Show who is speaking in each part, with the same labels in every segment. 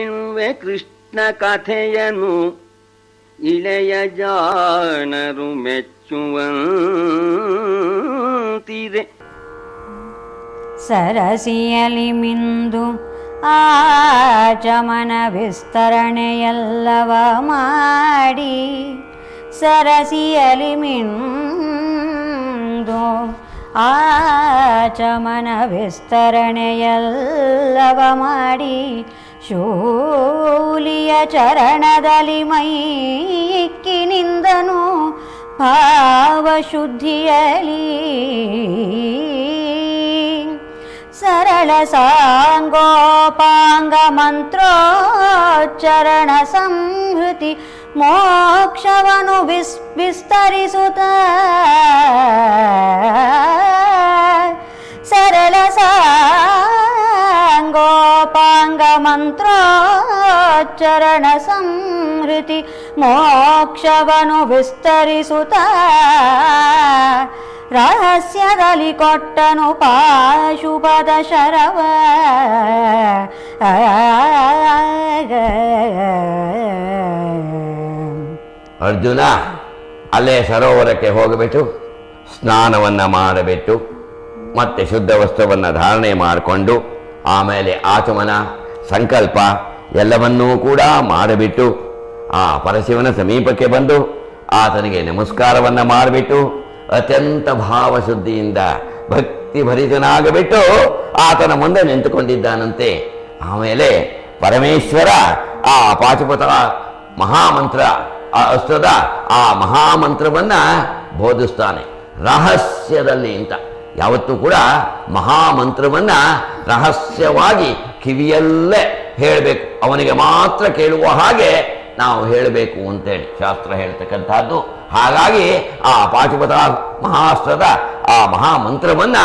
Speaker 1: ಹೇಳುವೆ ಕೃಷ್ಣ ಕಥೆಯನು ಇಳೆಯ ಜಾಣರು ಮೆಚ್ಚುವಂತಿದೆ.
Speaker 2: ಸರಸಿಯಲಿ ಮಿಂದು ಆಚಮನ ವಿಸ್ತರಣೆಯಲ್ಲವ ಮಾಡಿ ಸರಸಿಯಲಿ ಮಿಂದು ಆಚಮನ ವಿಸ್ತರಣೆಯಲ್ಲವ ಮಾಡಿ ಶೂಲಿಯ ಚರಣದಲ್ಲಿ ಮೈಕ್ಕಿನಿಂದನು ಭಾವಶುದ್ಧಿಯಲಿ ಸರಳ ಸಾಂಗೋಪಾಂಗ ಮಂತ್ರೋಚ್ಚರಣ ಸಂಹೃತಿ ಮೋಕ್ಷವನು ವಿಸ್ ವಿಸ್ತರಿಸುತ್ತ. ಸರಳ ಸಾಂಗೋಪಾಂಗ ಮಂತ್ರೋಚ್ಚರಣ ಸಂಹೃತಿ ಮೋಕ್ಷವನು ವಿಸ್ತರಿಸುತ್ತ ರಹಸ್ಯದಲ್ಲಿ ಕೊಟ್ಟನು ಪಾಶುಪದ ಶರವ.
Speaker 3: ಅರ್ಜುನ, ಅಲ್ಲೇ ಸರೋವರಕ್ಕೆ ಹೋಗಬಿಟ್ಟು ಸ್ನಾನವನ್ನು ಮಾಡಬಿಟ್ಟು ಮತ್ತೆ ಶುದ್ಧ ವಸ್ತ್ರವನ್ನು ಧಾರಣೆ ಮಾಡಿಕೊಂಡು ಆಮೇಲೆ ಆಚಮನ, ಸಂಕಲ್ಪ ಎಲ್ಲವನ್ನೂ ಕೂಡ ಮಾಡಿಬಿಟ್ಟು ಆ ಪರಶಿವನ ಸಮೀಪಕ್ಕೆ ಬಂದು ಆತನಿಗೆ ನಮಸ್ಕಾರವನ್ನು ಮಾಡಿಬಿಟ್ಟು ಅತ್ಯಂತ ಭಾವಶುದ್ಧಿಯಿಂದ ಭಕ್ತಿ ಭರಿತನಾಗಬಿಟ್ಟು ಆತನ ಮುಂದೆ ನಿಂತುಕೊಂಡಿದ್ದಾನಂತೆ. ಆಮೇಲೆ ಪರಮೇಶ್ವರ ಆ ಪಾಚುಪತ ಮಹಾಮಂತ್ರ, ಆ ಅಸ್ತ್ರದ ಆ ಮಹಾಮಂತ್ರವನ್ನು ಬೋಧಿಸ್ತಾನೆ. ರಹಸ್ಯದಲ್ಲಿ ಅಂತ. ಯಾವತ್ತೂ ಕೂಡ ಮಹಾಮಂತ್ರವನ್ನು ರಹಸ್ಯವಾಗಿ ಕಿವಿಯಲ್ಲೇ ಹೇಳಬೇಕು. ಅವನಿಗೆ ಮಾತ್ರ ಕೇಳುವ ಹಾಗೆ ನಾವು ಹೇಳಬೇಕು ಅಂತೇಳಿ ಶಾಸ್ತ್ರ ಹೇಳ್ತಕ್ಕಂಥದ್ದು. ಹಾಗಾಗಿ ಆ ಪಾಶುಪತ ಮಹಾಸ್ತ್ರದ ಆ ಮಹಾಮಂತ್ರವನ್ನು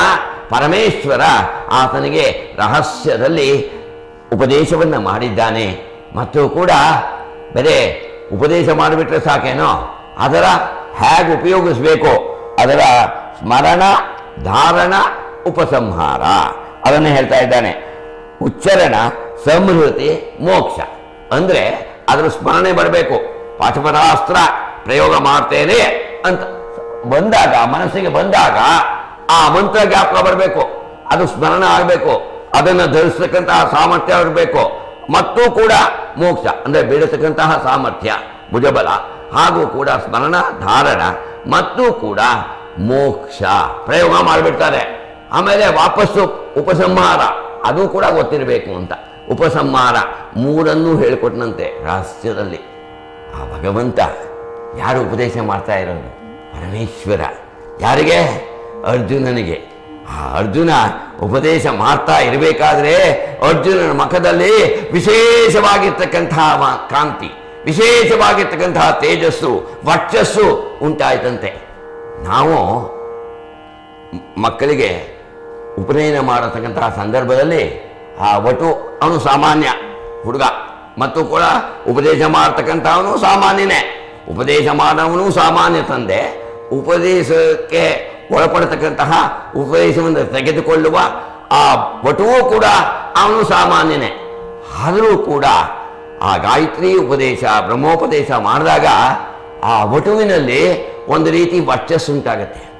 Speaker 3: ಪರಮೇಶ್ವರ ಆತನಿಗೆ ರಹಸ್ಯದಲ್ಲಿ ಉಪದೇಶವನ್ನು ಮಾಡಿದ್ದಾನೆ. ಮತ್ತು ಕೂಡ ಬರೇ ಉಪದೇಶ ಮಾಡಿಬಿಟ್ರೆ ಸಾಕೇನೋ? ಅದರ ಹೇಗೆ ಉಪಯೋಗಿಸಬೇಕು? ಅದರ ಸ್ಮರಣ ಧಾರಣ, ಉಪಸಂಹಾರ. ಅದನ್ನು ಹೇಳ್ತಾ ಇದ್ದಾನೆ. ಉಚ್ಚರಣ ಸಮೃದ್ಧಿ ಮೋಕ್ಷ. ಅಂದರೆ ಅದರ ಸ್ಮರಣೆ ಬರಬೇಕು. ಪಾಠಪದಾಸ್ತ್ರ ಪ್ರಯೋಗ ಮಾಡ್ತೇನೆ ಅಂತ. ಬಂದಾಗ, ಮನಸ್ಸಿಗೆ ಬಂದಾಗ ಆ ಮಂತ್ರ ಜ್ಞಾಪಕ ಬರಬೇಕು. ಅದು ಸ್ಮರಣ ಆಗಬೇಕು. ಅದನ್ನು ಧರಿಸತಕ್ಕಂತಹ ಸಾಮರ್ಥ್ಯ ಇರಬೇಕು. ಮತ್ತು ಕೂಡ ಮೋಕ್ಷ, ಅಂದರೆ ಬೀಳತಕ್ಕಂತಹ ಸಾಮರ್ಥ್ಯ, ಭುಜಬಲ. ಹಾಗೂ ಕೂಡ ಸ್ಮರಣ, ಧಾರಣ. ಮತ್ತು ಕೂಡ ಮೋಕ್ಷ, ಪ್ರಯೋಗ ಮಾಡಿಬಿಡ್ತಾರೆ. ಆಮೇಲೆ ವಾಪಸ್ಸು ಉಪಸಂಹಾರ. ಅದು ಕೂಡ ಗೊತ್ತಿರಬೇಕು ಅಂತ. ಉಪಸಂಹಾರ ಮೂರನ್ನೂ ಹೇಳಿಕೊಟ್ಟನಂತೆ ರಹಸ್ಯದಲ್ಲಿ. ಆ ಭಗವಂತ ಯಾರು ಉಪದೇಶ ಮಾಡ್ತಾ ಇರೋದು? ಪರಮೇಶ್ವರ. ಯಾರಿಗೆ? ಅರ್ಜುನನಿಗೆ. ಆ ಅರ್ಜುನ ಉಪದೇಶ ಮಾಡ್ತಾ ಇರಬೇಕಾದ್ರೆ ಅರ್ಜುನನ ಮುಖದಲ್ಲಿ ವಿಶೇಷವಾಗಿರ್ತಕ್ಕಂತಹ ಕಾಂತಿ ವಿಶೇಷವಾಗಿರ್ತಕ್ಕಂತಹ ತೇಜಸ್ಸು, ವರ್ಚಸ್ಸು ಉಂಟಾಯ್ತಂತೆ. ನಾವು ಮಕ್ಕಳಿಗೆ ಉಪನಯನ ಮಾಡತಕ್ಕಂತಹ ಸಂದರ್ಭದಲ್ಲಿ ಆ ವಟು ಅವನು ಸಾಮಾನ್ಯ ಹುಡುಗ. ಮತ್ತು ಕೂಡ ಉಪದೇಶ ಮಾಡತಕ್ಕಂಥವನು ಸಾಮಾನ್ಯನೇ. ಉಪದೇಶ ಮಾಡವನು ಸಾಮಾನ್ಯ ತಂದೆ. ಉಪದೇಶಕ್ಕೆ ಒಳಪಡತಕ್ಕಂತಹ ಉಪದೇಶವನ್ನು ತೆಗೆದುಕೊಳ್ಳುವ ಆ ವಟುವು ಕೂಡ ಅವನು ಸಾಮಾನ್ಯನೇ. ಆದರೂ ಕೂಡ ಆ ಗಾಯತ್ರಿ ಉಪದೇಶ, ಬ್ರಹ್ಮೋಪದೇಶ ಮಾಡಿದಾಗ ಆ ವಟುವಿನಲ್ಲಿ ಒಂದು ರೀತಿ ವರ್ಚಸ್ಸು ಉಂಟಾಗತ್ತೆ.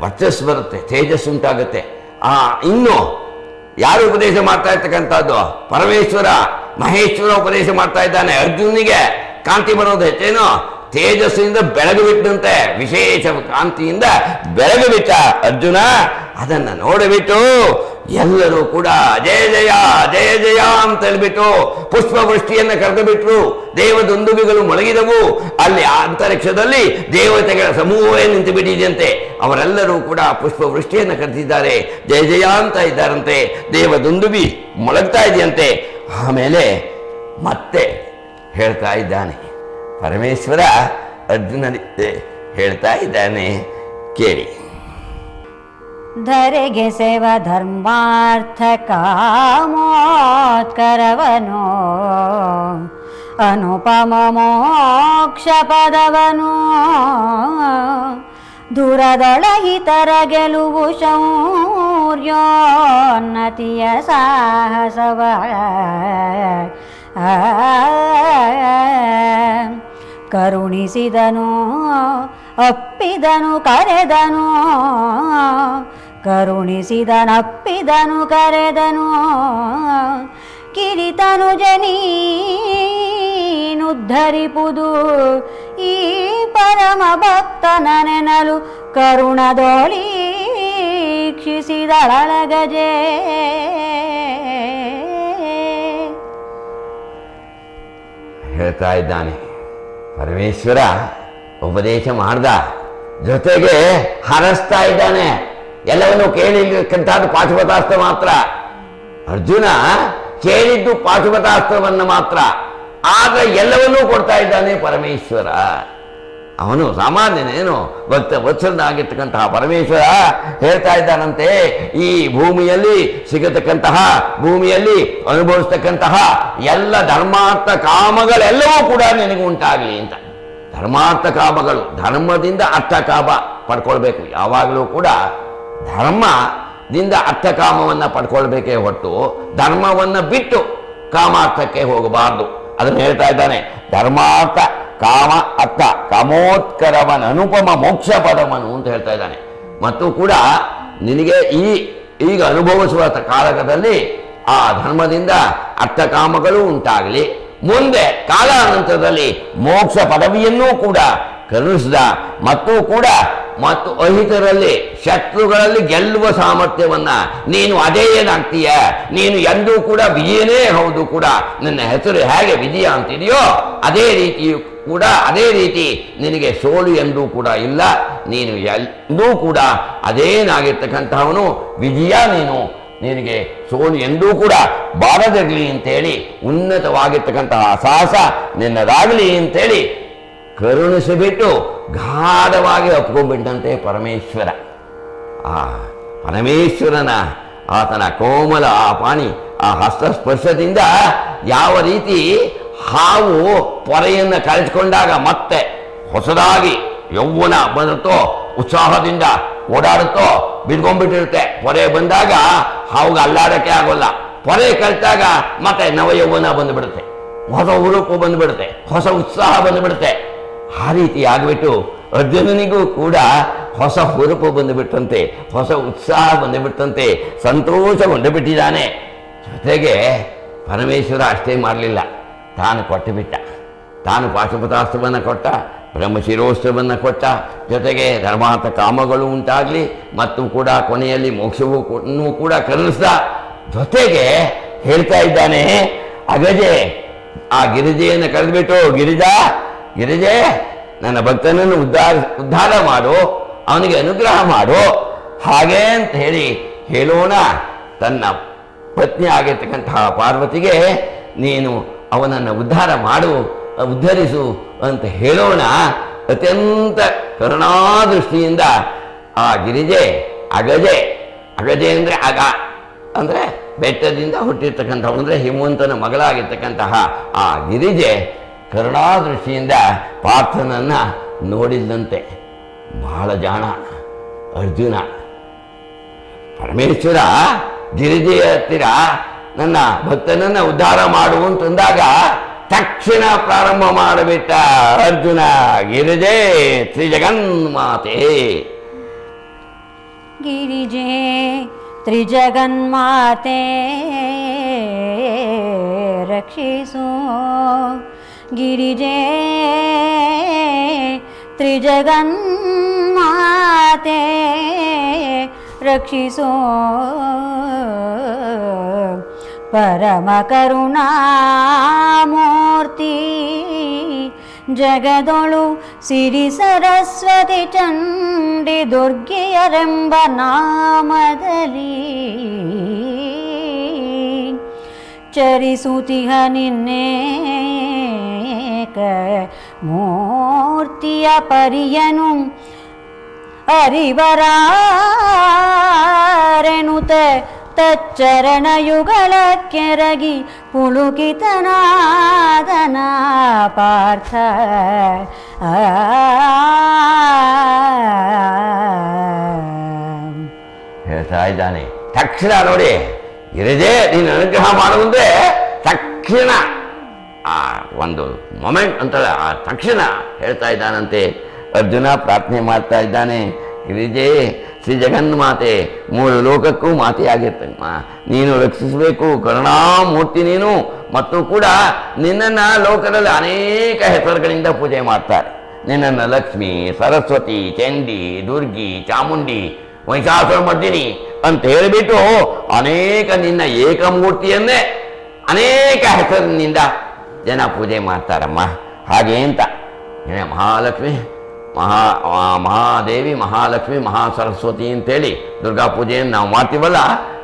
Speaker 3: ವರ್ಚಸ್ಸು ಬರುತ್ತೆ, ತೇಜಸ್ಸು ಉಂಟಾಗುತ್ತೆ. ಆ, ಇನ್ನು ಯಾರು ಉಪದೇಶ ಮಾಡ್ತಾ ಇರ್ತಕ್ಕಂಥದ್ದು? ಪರಮೇಶ್ವರ, ಮಹೇಶ್ವರ ಉಪದೇಶ ಮಾಡ್ತಾ ಇದ್ದಾನೆ. ಅರ್ಜುನಿಗೆ ಕಾಂತಿ ಬರೋದು ಹೆಚ್ಚೇನು? ತೇಜಸ್ಸಿನಿಂದ ಬೆಳಗು ಬಿಟ್ಟಂತೆ, ವಿಶೇಷ ಕಾಂತಿಯಿಂದ ಬೆಳಗು ಬಿಟ್ಟ ಅರ್ಜುನ. ಅದನ್ನ ನೋಡಿಬಿಟ್ಟು ಎಲ್ಲರೂ ಕೂಡ ಜಯ ಜಯ ಜಯ ಜಯ ಅಂತ ಹೇಳ್ಬಿಟ್ಟು ಪುಷ್ಪ ವೃಷ್ಟಿಯನ್ನ ಕರೆದು ಬಿಟ್ರು ದೇವದೊಂದುಬಿಗಳು ಮೊಳಗಿದವು. ಅಲ್ಲಿ ಅಂತರಿಕ್ಷದಲ್ಲಿ ದೇವತೆಗಳ ಸಮೂಹವೇ ನಿಂತು ಬಿಟ್ಟಿದೆಯಂತೆ ಅವರೆಲ್ಲರೂ ಕೂಡ ಪುಷ್ಪವೃಷ್ಟಿಯನ್ನು ಕರೆದಿದ್ದಾರೆ. ಜಯ ಜಯ ಅಂತ ಇದ್ದಾರಂತೆ. ದೇವದೊಂದುಬಿ ಮೊಳಗ್ತಾ ಇದೆಯಂತೆ. ಆಮೇಲೆ ಮತ್ತೆ ಹೇಳ್ತಾ ಇದ್ದಾನೆ. ಪರಮೇಶ್ವರ ಅರ್ಜುನನಿಗೆ ಹೇಳ್ತಾ ಇದ್ದಾನೆ. ಕೇಳಿ.
Speaker 2: ಧರೆಗೆ ಸೇವ ಧರ್ಮಾರ್ಥ ಕಾಮೋತ್ಕರವನು. ಅನುಪಮ ಮೋಕ್ಷ ಪದವನು. ದೂರದೊಳಹಿತರ ಗೆಲುವು ಶೌರ್ಯ ಶೌರ್ಯೋನ್ನತಿಯ ಸಾಹಸವ. ಕರುಣಿಸಿದನು, ಅಪ್ಪಿದನು, ಕರೆದನು. ಕರುಣಿಸಿದನಪ್ಪಿದನು ಕರೆದನು ಕಿರಿತನು ಜನೀನುದ್ಧರಿಪುದು ಈ ಪರಮ ಭಕ್ತನ ನೆನಲು ಕರುಣದೋಳೀಕ್ಷಿಸಿದಳಗಜೆ
Speaker 3: ಹೇಳ್ತಾ ಇದ್ದಾನೆ, ಪರಮೇಶ್ವರ, ಉಪದೇಶ ಮಾಡ್ದ, ಜೊತೆಗೆ ಹರಸ್ತಾ ಇದ್ದಾನೆ. ಎಲ್ಲವನ್ನು ಕೇಳಿರ್ತಕ್ಕಂಥದ್ದು ಪಾಶುಪತಾಸ್ತ್ರ ಮಾತ್ರ. ಅರ್ಜುನ ಕೇಳಿದ್ದು ಪಾಶುಪತಾಸ್ತ್ರವನ್ನು ಮಾತ್ರ. ಆಗ ಎಲ್ಲವನ್ನೂ ಕೊಡ್ತಾ ಇದ್ದಾನೆ ಪರಮೇಶ್ವರ. ಅವನು ಸಾಮಾನ್ಯನೇನು ಭಕ್ತ ವತ್ಸಲನಾಗಿರ್ತಕ್ಕಂತಹ ಪರಮೇಶ್ವರ ಹೇಳ್ತಾ ಇದ್ದಾನಂತೆ, ಈ ಭೂಮಿಯಲ್ಲಿ ಸಿಗತಕ್ಕಂತಹ, ಭೂಮಿಯಲ್ಲಿ ಅನುಭವಿಸ್ತಕ್ಕಂತಹ ಎಲ್ಲ ಧರ್ಮಾರ್ಥ ಕಾಮಗಳೆಲ್ಲವೂ ಕೂಡ ನಿನಗೆ ಉಂಟಾಗಲಿ ಅಂತ. ಧರ್ಮಾರ್ಥ ಕಾಮಗಳು ಧರ್ಮದಿಂದ ಅರ್ಥ ಕಾಮ ಪಡ್ಕೊಳ್ಬೇಕು. ಯಾವಾಗಲೂ ಕೂಡ ಧರ್ಮದಿಂದ ಅರ್ಥ ಕಾಮವನ್ನು ಪಡ್ಕೊಳ್ಬೇಕೇ ಹೊರತು ಧರ್ಮವನ್ನು ಬಿಟ್ಟು ಕಾಮಾರ್ಥಕ್ಕೆ ಹೋಗಬಾರ್ದು. ಅದನ್ನು ಹೇಳ್ತಾ ಇದ್ದಾನೆ, ಧರ್ಮಾರ್ಥ, ಕಾಮ, ಅರ್ಥ, ಕಾಮೋತ್ಕರವನ ಅನುಪಮ, ಮೋಕ್ಷ ಪದವನು ಅಂತ ಹೇಳ್ತಾ ಇದ್ದಾನೆ. ಮತ್ತು ಕೂಡ ನಿನಗೆ ಈ, ಈಗ ಅನುಭವಿಸುವ ಕಾಲಕದಲ್ಲಿ ಆ ಧರ್ಮದಿಂದ ಅರ್ಥಕಾಮಗಳು ಉಂಟಾಗಲಿ. ಮುಂದೆ ಕಾಲಾನಂತರದಲ್ಲಿ ಮೋಕ್ಷ ಪದವಿಯನ್ನೂ ಕೂಡ ಕರುಣಿಸಿದ, ಮತ್ತು ಕೂಡ ಮತ್ತು ಅಹಿತರಲ್ಲಿ, ಶತ್ರುಗಳಲ್ಲಿ ಗೆಲ್ಲುವ ಸಾಮರ್ಥ್ಯವನ್ನ ನೀನು ಅದೇ ಏನಾಗ್ತೀಯ? ನೀನು ಎಂದೂ ಕೂಡ ವಿಜಯನೇ ಹೌದು ಕೂಡ. ನಿನ್ನ ಹೆಸರು ಹೇಗೆ ವಿಜಯ ಅಂತಿದೆಯೋ, ಅದೇ ರೀತಿಯು ಕೂಡ, ಅದೇ ರೀತಿ ನಿನಗೆ ಸೋಲು ಎಂದೂ ಕೂಡ ಇಲ್ಲ. ನೀನು ಎಂದೂ ಕೂಡ ಅದೇನಾಗಿರ್ತಕ್ಕಂತಹವನು ವಿಜಯ ನೀನು. ನಿನಗೆ ಸೋಲು ಎಂದೂ ಕೂಡ ಬಾರದಿರಲಿ ಅಂತೇಳಿ, ಉನ್ನತವಾಗಿರ್ತಕ್ಕಂತಹ ಸಾಹಸ ನಿನ್ನದಾಗಲಿ ಅಂತೇಳಿ ಕರುಣಿಸಿಬಿಟ್ಟು ಗಾಢವಾಗಿ ಒಪ್ಕೊಂಡ್ಬಿಟ್ಟಂತೆ ಪರಮೇಶ್ವರ. ಆ ಪರಮೇಶ್ವರನ ಆತನ ಕೋಮಲ ಆ ಪಾಣಿ ಆ ಹಸ್ತಸ್ಪರ್ಶದಿಂದ ಯಾವ ರೀತಿ ಹಾವು ಪೊರೆಯನ್ನು ಕಳೆದುಕೊಂಡಾಗ ಮತ್ತೆ ಹೊಸದಾಗಿ ಯೌವನ ಬಂದುತ್ತೋ, ಉತ್ಸಾಹದಿಂದ ಓಡಾಡುತ್ತೋ, ಬಿದ್ಕೊಂಡ್ಬಿಟ್ಟಿರುತ್ತೆ. ಪೊರೆ ಬಂದಾಗ ಹಾವುಗೆ ಅಲ್ಲಾಡಕ್ಕೆ ಆಗೋಲ್ಲ. ಪೊರೆ ಕಲಿತಾಗ ಮತ್ತೆ ನವಯೌವನ ಬಂದುಬಿಡುತ್ತೆ. ಹೊಸ ಹುರುಪು ಬಂದುಬಿಡುತ್ತೆ. ಹೊಸ ಉತ್ಸಾಹ ಬಂದುಬಿಡುತ್ತೆ. ಆ ರೀತಿ ಆಗಿಬಿಟ್ಟು ಅರ್ಜುನನಿಗೂ ಕೂಡ ಹೊಸ ಹುರುಪು ಬಂದುಬಿಟ್ಟಂತೆ, ಹೊಸ ಉತ್ಸಾಹ ಬಂದುಬಿಟ್ಟಂತೆ, ಸಂತೋಷ ಬಂದುಬಿಟ್ಟಿದ್ದಾನೆ. ಜೊತೆಗೆ ಪರಮೇಶ್ವರ ಅಷ್ಟೇ ಮಾಡಲಿಲ್ಲ. ತಾನು ಕೊಟ್ಟು ಬಿಟ್ಟ. ತಾನು ಪಾಶುಪತಾಸ್ತ್ರವನ್ನು ಕೊಟ್ಟ, ಬ್ರಹ್ಮಶಿರೋಸ್ತ್ರವನ್ನು ಕೊಟ್ಟ. ಜೊತೆಗೆ ಧರ್ಮಾರ್ಥ ಕಾಮಗಳು ಉಂಟಾಗಲಿ, ಮತ್ತು ಕೂಡ ಕೊನೆಯಲ್ಲಿ ಮೋಕ್ಷವೂ ಕೂಡ ಕರುಣಿಸ್ದ ಜೊತೆಗೆ ಹೇಳ್ತಾ ಇದ್ದಾನೆ, ಅಗಜೆ, ಆ ಗಿರಿಜೆಯನ್ನು ಕರೆದುಬಿಟ್ಟು, ಗಿರಿಜಾ ಗಿರಿಜೆ, ನನ್ನ ಭಕ್ತನನ್ನು ಉದ್ಧಾರ ಉದ್ಧಾರ ಮಾಡು, ಅವನಿಗೆ ಅನುಗ್ರಹ ಮಾಡು. ಹಾಗೆ ಅಂತ ಹೇಳಿ ಹೇಳೋಣ, ತನ್ನ ಪತ್ನಿ ಆಗಿರ್ತಕ್ಕಂತಹ ಪಾರ್ವತಿಗೆ, ನೀನು ಅವನನ್ನು ಉದ್ಧಾರ ಮಾಡು, ಉದ್ಧರಿಸು ಅಂತ ಹೇಳೋಣ. ಅತ್ಯಂತ ಕರುಣಾದೃಷ್ಟಿಯಿಂದ ಆ ಗಿರಿಜೆ, ಅಗಜೆ ಅಗಜೆ ಅಂದರೆ ಅಗ, ಅಂದರೆ ಬೆಟ್ಟದಿಂದ ಹುಟ್ಟಿರ್ತಕ್ಕಂಥ ಅಂದರೆ ಹಿಮವಂತನ ಮಗಳಾಗಿರ್ತಕ್ಕಂತಹ ಆ ಗಿರಿಜೆ ಕರುಣಾದೃಷ್ಟಿಯಿಂದ ಪಾರ್ಥನನ್ನು ನೋಡಿದಂತೆ ಬಹಳ ಜಾಣ, ಅರ್ಜುನ. ಪರಮೇಶ್ವರ, ಗಿರಿಜೆಯ ಹತ್ತಿರ ನನ್ನ ಭಕ್ತನನ್ನು ಉದ್ಧಾರ ಮಾಡು ಅಂತಂದಾಗ ತಕ್ಷಣ ಪ್ರಾರಂಭ ಮಾಡಿಬಿಟ್ಟ ಅರ್ಜುನ, ಗಿರಿಜೆ, ತ್ರಿಜಗನ್ಮಾತೆ.
Speaker 2: ಗಿರಿಜೆ, ತ್ರಿಜಗನ್ಮಾತೆ, ರಕ್ಷಿಸು. ಗಿರಿಜೆ ತ್ರಿಜಗನ್ಮಾತೆ ರಕ್ಷಿಸೋ ಪರಮ ಕರುಣಾಮೂರ್ತಿ ಜಗದೊಳು ಸಿರಿ ಸರಸ್ವತಿ ಚಂಡಿ ದುರ್ಗೆಯರೆಂಬ ನಾಮದಲ್ಲಿ ಚರಿಸುತಿಹ ನಿನ್ನೇಕ ಮೂರ್ತಿಯ ಪರಿಯನು ಅರಿವರಾರೆನುತ ತಚ್ಚರಣಯುಗಳ ಕೆರಗಿ ಪುಳುಕಿತನಾದನ ಪಾರ್ಥ.
Speaker 3: ಹೇಳ್ತಾ ಇದ್ದಾನೆ. ತಕ್ಷಣ ನೋಡಿ, ಇರದೇ ನೀನು ಅನುಗ್ರಹ ಮಾಡುವುದೇ ತಕ್ಷಣ ಆ ಒಂದು ಮೊಮೆಂಟ್ ಅಂತ ಆ ತಕ್ಷಣ ಹೇಳ್ತಾ ಇದ್ದಾನಂತೆ. ಅರ್ಜುನ ಪ್ರಾರ್ಥನೆ ಮಾಡ್ತಾ ಇದ್ದಾನೆ. ಗಿರಿಜೆ, ಶ್ರೀ ಜಗನ್ಮಾತೆ, ಮೂರು ಲೋಕಕ್ಕೂ ಮಾತೆಯಾಗಿರ್ತಮ್ಮ. ನೀನು ರಕ್ಷಿಸಬೇಕು, ಕರುಣಾಮೂರ್ತಿ ನೀನು. ಮತ್ತು ಕೂಡ ನಿನ್ನನ್ನು ಲೋಕದಲ್ಲಿ ಅನೇಕ ಹೆಸರುಗಳಿಂದ ಪೂಜೆ ಮಾಡ್ತಾರೆ. ನಿನ್ನನ್ನು ಲಕ್ಷ್ಮಿ, ಸರಸ್ವತಿ, ಚಂಡಿ, ದುರ್ಗಿ, ಚಾಮುಂಡಿ, ಮಹಿಷಾಸುರ ಮರ್ದಿನಿ ಅಂತ ಹೇಳಿಬಿಟ್ಟು ಅನೇಕ ನಿನ್ನ ಏಕಮೂರ್ತಿಯನ್ನೇ, ಅನೇಕ ಹೆಸರಿನಿಂದ ಜನ ಪೂಜೆ ಮಾಡ್ತಾರಮ್ಮ. ಹಾಗೆ ಅಂತ. ಮಹಾಲಕ್ಷ್ಮಿ, ಮಹಾ ಮಹಾದೇವಿ, ಮಹಾಲಕ್ಷ್ಮಿ ಮಹಾ ಸರಸ್ವತಿ ಅಂತೇಳಿ ದುರ್ಗಾ ಪೂಜೆಯನ್ನು ನಾವು ಮಾಡ್ತೀವಲ್ಲ,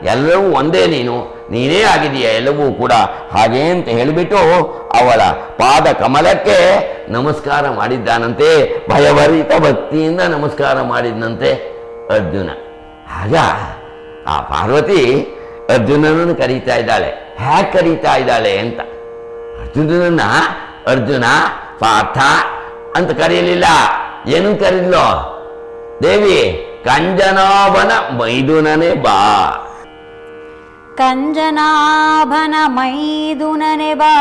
Speaker 3: ಎಲ್ಲವೂ ಒಂದೇ ನೀನು. ನೀನೇ ಆಗಿದೆಯಾ ಎಲ್ಲವೂ ಕೂಡ. ಹಾಗೆ ಅಂತ ಹೇಳಿಬಿಟ್ಟು ಅವಳ ಪಾದ ಕಮಲಕ್ಕೆ ನಮಸ್ಕಾರ ಮಾಡಿದ್ದಾನಂತೆ. ಭಯಭರಿತ ಭಕ್ತಿಯಿಂದ ನಮಸ್ಕಾರ ಮಾಡಿದ್ನಂತೆ ಅರ್ಜುನ. ಆಗ ಆ ಪಾರ್ವತಿ ಅರ್ಜುನನನ್ನು ಕರೀತಾ ಇದ್ದಾಳೆ. ಹ್ಯಾಕ್ ಕರೀತಾ ಇದ್ದಾಳೆ ಅಂತ. ಅರ್ಜುನನನ್ನ ಅರ್ಜುನ ಪಾರ್ಥ ಅಂತ ಕರೆಯಲಿಲ್ಲ ಏನು ಕರೀದ್ಲು ದೇವಿ ಕಂಜನಾಭನ ಮೈದುನನೇ ಬಾ
Speaker 2: ಕಂಜನಾಭನ ಮೈದುನನೆ ಬಾ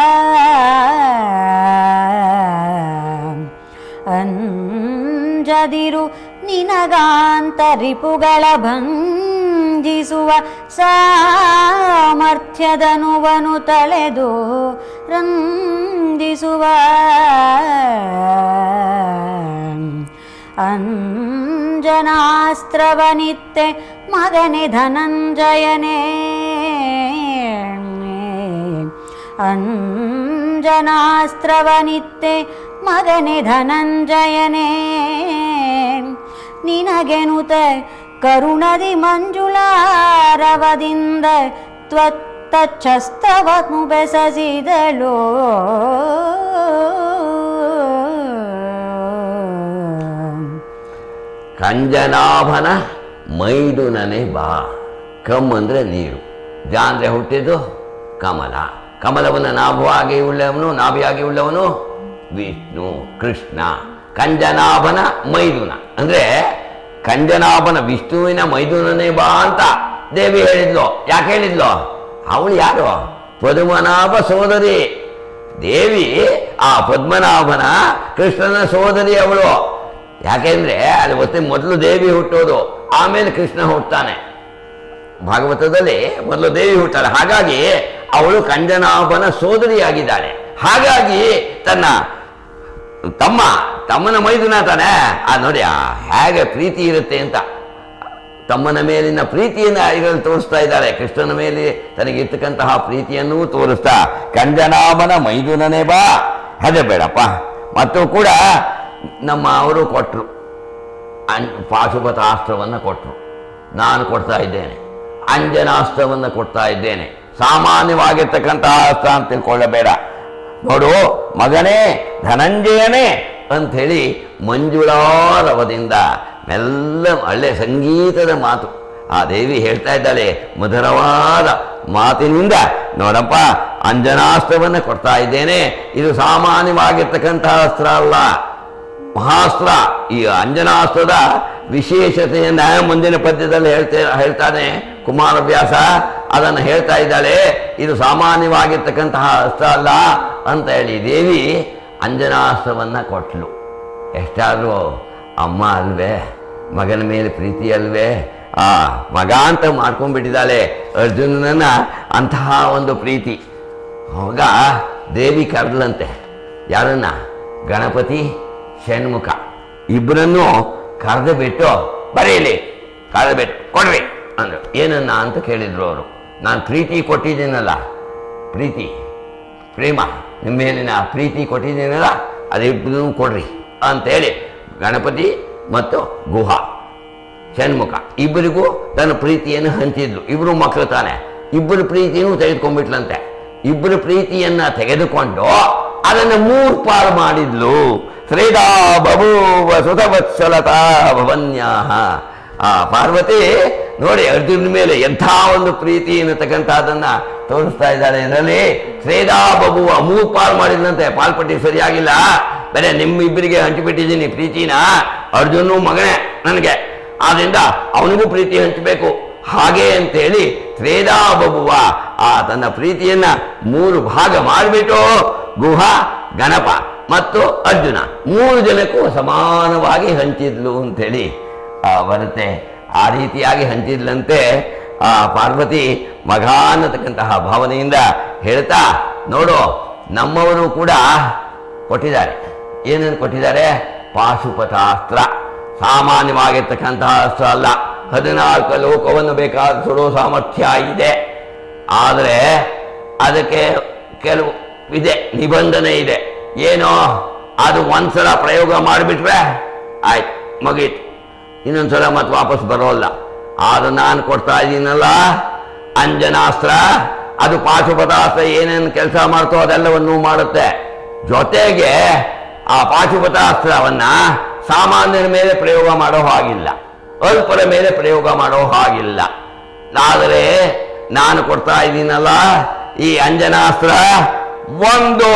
Speaker 2: ಅಂಜದಿರು ನಿನಗಾಂತ ರಿಪುಗಳ ಭಂಜಿಸುವ ಸಾಮರ್ಥ್ಯದನುವನು ತಳೆದು ರಂಜಿಸುವ ಅಂಜನಾಸ್ತ್ರವನಿತ್ತೆ ಮಗನೆ ಧನಂಜಯನೇ. ಅಂಜನಾಸ್ತ್ರವನಿತ್ತೆ ಮಗನೆ ಧನಂಜಯನೇ. ನಿನಗೆನುತ ಕರುಣದಿ ಮಂಜುಳಾರವದಿಂದ ತ್ವತ್ತಚ್ಛಸ್ತವನು ಬೆಸಸಿದಳು.
Speaker 3: ಕಂಜನಾಭನ ಮೈದುನನೇ ಬಾ. ಕಮ್ ಅಂದರೆ ನೀರು. ಜ ಅಂದರೆ ಹುಟ್ಟಿದ್ದು ಕಮಲ. ಕಮಲವನ್ನು ನಾಭವಾಗಿ ಉಳ್ಳವನು ನಾಭಿಯಾಗಿ ಉಳ್ಳವನು ವಿಷ್ಣು, ಕೃಷ್ಣ. ಕಂಜನಾಭನ ಮೈದುನ. ಅಂದರೆ ಕಂಜನಾಭನ ವಿಷ್ಣುವಿನ ಮೈದುನನೇ ಬಾ ಅಂತ ದೇವಿ ಹೇಳಿದ್ಲು. ಯಾಕೆ ಹೇಳಿದ್ಲು? ಅವಳು ಯಾರು? ಪದ್ಮನಾಭ ಸೋದರಿ. ದೇವಿ, ಆ ಪದ್ಮನಾಭನ ಕೃಷ್ಣನ ಸೋದರಿ ಅವಳು. ಯಾಕೆಂದ್ರೆ ಅದು ಒತ್ತಿ ಮೊದಲು ದೇವಿ ಹುಟ್ಟೋದು, ಆಮೇಲೆ ಕೃಷ್ಣ ಹುಟ್ಟುತ್ತಾನೆ ಭಾಗವತದಲ್ಲಿ ಮೊದಲು ದೇವಿ ಹುಟ್ಟಾಳೆ. ಹಾಗಾಗಿ ಅವಳು ಕಂಜನಾಭನ ಸೋದರಿಯಾಗಿದ್ದಾಳೆ. ಹಾಗಾಗಿ ತನ್ನ ತಮ್ಮ, ತಮ್ಮನ ಮೈದುನ ತಾನೆ. ಆ ನೋಡಿ ಹೇಗೆ ಪ್ರೀತಿ ಇರುತ್ತೆ ಅಂತ. ತಮ್ಮನ ಮೇಲಿನ ಪ್ರೀತಿಯನ್ನು ಇದರಲ್ಲಿ ತೋರಿಸ್ತಾ ಇದ್ದಾರೆ. ಕೃಷ್ಣನ ಮೇಲೆ ತನಗಿರ್ತಕ್ಕಂತಹ ಪ್ರೀತಿಯನ್ನೂ ತೋರಿಸ್ತಾ ಕಂಜನಾಮನ ಮೈದುನನೇ ಬಾ. ಅದೇ ಬೇಡಪ್ಪ. ಮತ್ತು ಕೂಡ ನಮ್ಮ ಅವರು ಕೊಟ್ಟರು ಪಾಶುಪತಾಸ್ತ್ರವನ್ನು ಕೊಟ್ಟರು ನಾನು ಕೊಡ್ತಾ ಇದ್ದೇನೆ. ಅಂಜನಾಸ್ತ್ರವನ್ನು ಕೊಡ್ತಾ ಇದ್ದೇನೆ. ಸಾಮಾನ್ಯವಾಗಿರ್ತಕ್ಕಂತಹ ಅಸ್ತ್ರ ಅಂತ ತಿಳ್ಕೊಳ್ಳಬೇಡ. ನೋಡು, ಮಗನೇ, ಧನಂಜಯನೇ ಅಂಥೇಳಿ ಮಂಜುಳಾರವದಿಂದ ಮೆಲ್ಲ ಒಳ್ಳೆ ಸಂಗೀತದ ಮಾತು. ಆ ದೇವಿ ಹೇಳ್ತಾ ಇದ್ದಾಳೆ, ಮಧುರವಾದ ಮಾತಿನಿಂದ ನೋಡಪ್ಪ, ಅಂಜನಾಸ್ತ್ರವನ್ನು ಕೊಡ್ತಾ ಇದ್ದೇನೆ. ಇದು ಸಾಮಾನ್ಯವಾಗಿರ್ತಕ್ಕಂತಹ ಅಸ್ತ್ರ ಅಲ್ಲ. ಮಹಾಸ್ತ್ರ. ಈ ಅಂಜನಾಸ್ತ್ರದ ವಿಶೇಷತೆಯನ್ನ ಮುಂದಿನ ಪದ್ಯದಲ್ಲಿ ಹೇಳ್ತೇ, ಹೇಳ್ತಾನೆ ಕುಮಾರವ್ಯಾಸ ಅದನ್ನು ಹೇಳ್ತಾ ಇದ್ದಾಳೆ, ಇದು ಸಾಮಾನ್ಯವಾಗಿರ್ತಕ್ಕಂತಹ ಅಸ್ತ್ರ ಅಲ್ಲ ಅಂತ ಹೇಳಿ ದೇವಿ ಅಂಜನಾಸ್ತ್ರವನ್ನು ಕೊಟ್ಲು. ಎಷ್ಟಾದರೂ ಅಮ್ಮ ಅಲ್ವೇ, ಮಗನ ಮೇಲೆ ಪ್ರೀತಿ ಅಲ್ವೇ? ಆ, ಮಗ ಅಂತ ಮಾಡ್ಕೊಂಡ್ಬಿಟ್ಟಿದ್ದಾಳೆ ಅರ್ಜುನನ ಅಂತಹ ಒಂದು ಪ್ರೀತಿ. ಅವಾಗ ದೇವಿ ಕರೆದ್ಲಂತೆ ಯಾರನ್ನ? ಗಣಪತಿ, ಷಣ್ಮುಖ. ಇಬ್ಬರನ್ನು ಕರೆದು ಬಿಟ್ಟು ಬರೀಲಿ ಕರೆದು ಬಿಟ್ಟು ಕೊಡ್ರಿ ಅಂದರು. ಏನನ್ನ ಅಂತ ಕೇಳಿದರು ಅವರು. ನಾನು ಪ್ರೀತಿ ಕೊಟ್ಟಿದ್ದೀನಲ್ಲ, ಪ್ರೀತಿ, ಪ್ರೇಮ ನಿಮ್ಮ ಮೇಲಿನ ಪ್ರೀತಿ ಕೊಟ್ಟಿದ್ದೀನಲ್ಲ ಅದಿಬ್ಬರೂ ಕೊಡ್ರಿ ಅಂತೇಳಿ ಗಣಪತಿ ಮತ್ತು ಗುಹ. ಷಣ್ಮುಖ. ಇಬ್ಬರಿಗೂ ತನ್ನ ಪ್ರೀತಿಯನ್ನು ಹಂಚಿದ್ಲು. ಇಬ್ಬರು ಮಕ್ಕಳು ತಾನೆ. ಇಬ್ಬರು ಪ್ರೀತಿಯನ್ನು ತೆಗೆದುಕೊಂಡ್ಬಿಟ್ಲಂತೆ. ಇಬ್ಬರು ಪ್ರೀತಿಯನ್ನ ತೆಗೆದುಕೊಂಡು ಅದನ್ನು ಮೂರು ಪಾಲು ಮಾಡಿದ್ಲು. ಶ್ರೀದಾ ಬಭೂವ ಸುತವತ್ಸಲತಾ ಭವನ್ಯಾಹ. ಆ ಪಾರ್ವತಿ ನೋಡಿ ಅರ್ಜುನ ಮೇಲೆ ಎಂಥ ಒಂದು ಪ್ರೀತಿ ಅದನ್ನ ತೋರಿಸ್ತಾ ಇದ್ದಾರೆ ಇದರಲ್ಲಿ ಶ್ರೇದಾ ಬಬುವ ಮೂರು ಪಾಲು ಮಾಡಿದ್ನಂತೆ ಪಾಲ್ಪಟ್ಟಿ ಸರಿಯಾಗಿಲ್ಲ. ಬೇರೆ ನಿಮ್ಮಿಬ್ಬರಿಗೆ ಹಂಚಿಬಿಟ್ಟಿದ್ದೀನಿ. ಪ್ರೀತಿನ ಅರ್ಜುನು ಮಗನೇ ನನಗೆ. ಆದ್ದರಿಂದ ಅವನಿಗೂ ಪ್ರೀತಿ ಹಂಚಬೇಕು. ಹಾಗೆ ಅಂತೇಳಿ ತ್ರೇದಾ ಬಬುವ ಆ ತನ್ನ ಪ್ರೀತಿಯನ್ನ ಮೂರು ಭಾಗ ಮಾಡಿಬಿಟ್ಟು ಗುಹ, ಗಣಪ ಮತ್ತು ಅರ್ಜುನ ಮೂರು ಜನಕ್ಕೂ ಸಮಾನವಾಗಿ ಹಂಚಿದ್ಲು ಅಂತೇಳಿ ಬರುತ್ತೆ. ಆ ರೀತಿಯಾಗಿ ಹಂಚಿದ್ಲಂತೆ, ಆ, ಪಾರ್ವತಿ ಮಗ ಅನ್ನತಕ್ಕಂತಹ ಭಾವನೆಯಿಂದ ಹೇಳ್ತಾ, ನೋಡು, ನಮ್ಮವರು ಕೂಡ ಕೊಟ್ಟಿದ್ದಾರೆ. ಏನನ್ನು ಕೊಟ್ಟಿದ್ದಾರೆ? ಪಾಶುಪತಾಸ್ತ್ರ. ಸಾಮಾನ್ಯವಾಗಿರ್ತಕ್ಕಂತಹ ಅಸ್ತ್ರ ಅಲ್ಲ. ಹದಿನಾಲ್ಕು ಲೋಕವನ್ನು ಬೇಕಾದ ಸುಡೋ ಸಾಮರ್ಥ್ಯ ಇದೆ. ಆದರೆ ಅದಕ್ಕೆ ಕೆಲವು ಇದೆ, ನಿಬಂಧನೆ ಇದೆ. ಏನು ಅದು ಒಂದ್ಸಲ ಪ್ರಯೋಗ ಮಾಡಿಬಿಟ್ರೆ ಆಯ್ತು, ಮುಗೀತು. ಇನ್ನೊಂದ್ಸಲ ಮತ್ತೆ ವಾಪಸ್ ಬರೋಲ್ಲ. ಆದ್ರೆ ನಾನು ಕೊಡ್ತಾ ಇದ್ದೀನಲ್ಲ ಅಂಜನಾಸ್ತ್ರ. ಅದು ಪಾಶುಪದಾಸ್ತ್ರ ಏನೇನು ಕೆಲಸ ಮಾಡ್ತೋ ಅದೆಲ್ಲವನ್ನೂ ಮಾಡುತ್ತೆ. ಜೊತೆಗೆ ಆ ಪಾಶುಪತಾಸ್ತ್ರವನ್ನ ಸಾಮಾನ್ಯರ ಮೇಲೆ ಪ್ರಯೋಗ ಮಾಡೋ ಹಾಗಿಲ್ಲ. ಅಲ್ಪರ ಮೇಲೆ ಪ್ರಯೋಗ ಮಾಡೋ ಹಾಗಿಲ್ಲ. ಆದರೆ ನಾನು ಕೊಡ್ತಾ ಇದ್ದೀನಲ್ಲ, ಈ ಅಂಜನಾಸ್ತ್ರ ಒಂದು.